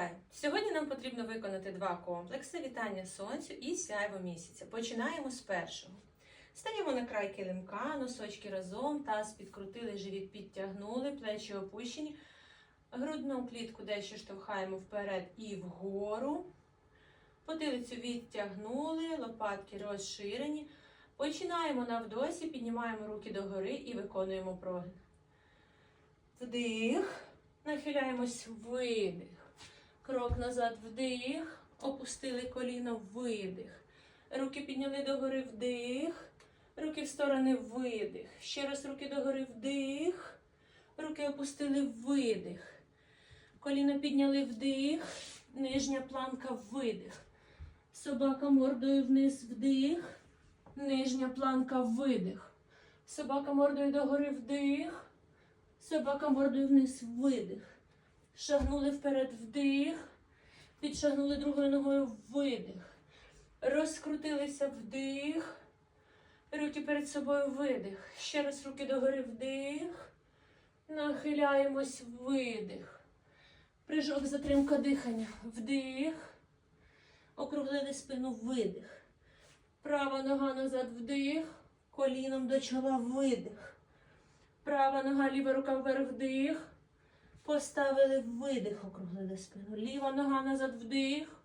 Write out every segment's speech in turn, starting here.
Вітаю! Сьогодні нам потрібно виконати два комплекси вітання сонцю і сяйво місяця. Починаємо з першого. Стаємо на край килимка, носочки разом, таз підкрутили, живіт підтягнули, плечі опущені. Грудну клітку дещо штовхаємо вперед і вгору. Потилицю відтягнули, лопатки розширені. Починаємо на вдосі, піднімаємо руки догори і виконуємо прогин. Вдих. Нахиляємось видих. Крок назад, вдих. Опустили коліно, видих. Руки підняли догори, вдих. Руки в сторони, видих. Ще раз руки догори, вдих. Руки опустили, видих. Коліно підняли вдих. Нижня планка, видих. Собака мордою вниз, вдих. Нижня планка, видих. Собака мордою догори, вдих. Собака мордою вниз, видих. Шагнули вперед, вдих. Підшагнули другою ногою, видих. Розкрутилися вдих. Руки перед собою видих. Ще раз руки догори вдих. Нахиляємось, видих. Прижок, затримка дихання. Вдих. Округлили спину, видих. Права нога назад, вдих. Коліном до чола, видих. Права нога, ліва рука вверх, вдих. Поставили видих, округлили спину. Ліва нога назад, вдих.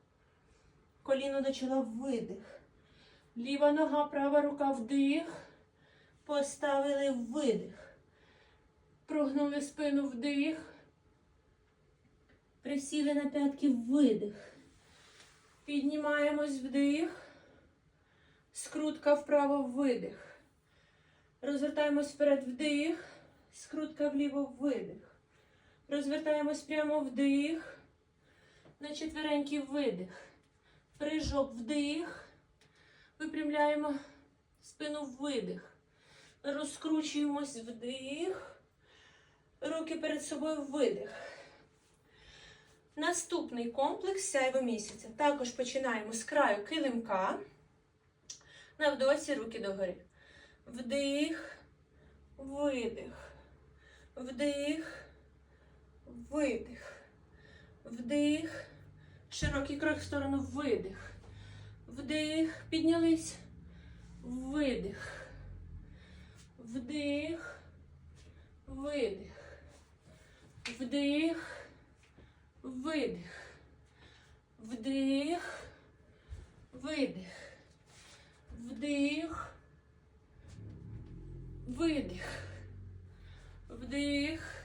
Коліно до чола, видих. Ліва нога, права рука, вдих. Поставили видих. Прогнули спину, вдих. Присіли на п'ятки, видих. Піднімаємось вдих. Скрутка вправо, видих. Розвертаємось вперед, вдих. Скрутка вліво, видих. Розвертаємось прямо вдих. На четверенький видих. Прижок вдих. Випрямляємо спину видих. Розкручуємось вдих. Руки перед собою видих. Наступний комплекс сяйво місяця. Також починаємо з краю килимка. На вдосі руки догори. Вдих, видих. Вдих, видих. Вдих. Широкий крок в сторону видих. Вдих. Піднялись. Видих. Вдих. Видих. Вдих. Видих. Вдих. Видих. Вдих. Видих. Вдих.